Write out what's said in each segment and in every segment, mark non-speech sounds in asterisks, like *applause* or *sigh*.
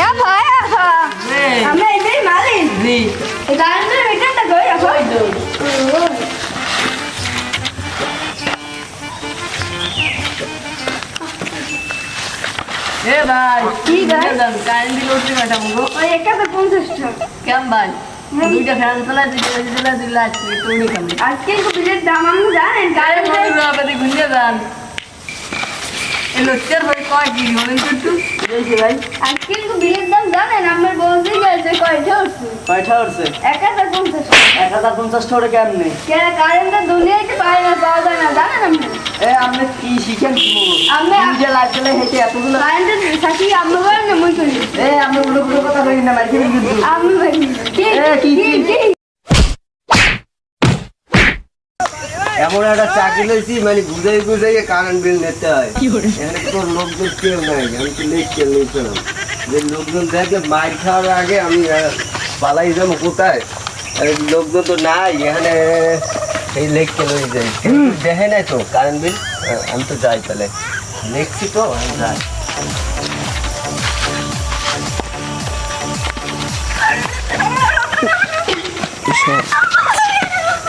এ ভাই আমি কি ভাই? কারেন্ট বিল উঠছে ম্যাডাম গো ওই একাতে পঞ্চাশ টাকা কেম ভাই দুইটা ফ্যান চালা দিতে দিতে দিতে লাগছে তুমি কেমন আজকে বিলের দাম আপনি জানেন গাড়ি আপনি ঘুরিয়ে যান ভাই কয় কি হলেন একটু বেশি ভাই। আজকে বিলের দাম জানেন? আমার বলতে গেছে কয়টা উঠছে কয়টা উঠছে এক হাজার পঞ্চাশ এক হাজার পঞ্চাশ টাকা কেমনি? কেন কারেন্টটা দুনিয়াতে পায় না পাওয়া যায় না জানেন আপনি? এ আপনি কি শিখেন আপনি যে লাগলে হেঁটে এতগুলো কারেন্টের সাথে আপনি বলেন না মুই করি। এ আপনি উল্টো কথা বলি না মাইকে আমি বলি কি কি, কি কি? কি এমন একটা চাকরি লইছি মানে বুঝাই বুঝাই কারেন্ট বিল নিতে হয়। এখানে কোনো লোকজন কেউ নাই আমি তো লেট কে লইছিলাম যে লোকজন দেখে মাইর খাওয়ার আগে আমি পালাই যাব কোথায়? আরে লোকজন তো নাই এখানে এই লেখকে লই যাই দেখে নাই তো কারেন্ট বিল আমি তো যাই তাহলে। লিখছি তো আমি যাই।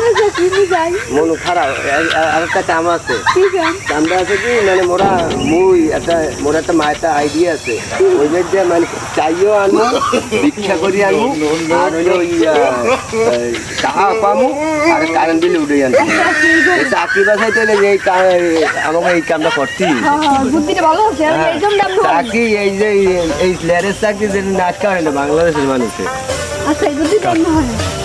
*laughs* মন খারাপ। আর- একটা কাম আছে। কামটা আছে কি মানে মোরা মুই একটা মোর একটা আইডিয়া আছে। ওই মানে চাইও আনব ভিক্ষা করি আনব আর হইল ওই এই টাকা পামু আর কারেন্ট বিল উঠে আনব চাকরি এই আমাকে এই কামটা। হ্যাঁ হ্যাঁ হ্যাঁ, এই চাকরি যে এই- লেয়ারের চাকরি যেটা নাচ করে না বাংলাদেশের মানুষের। আচ্ছা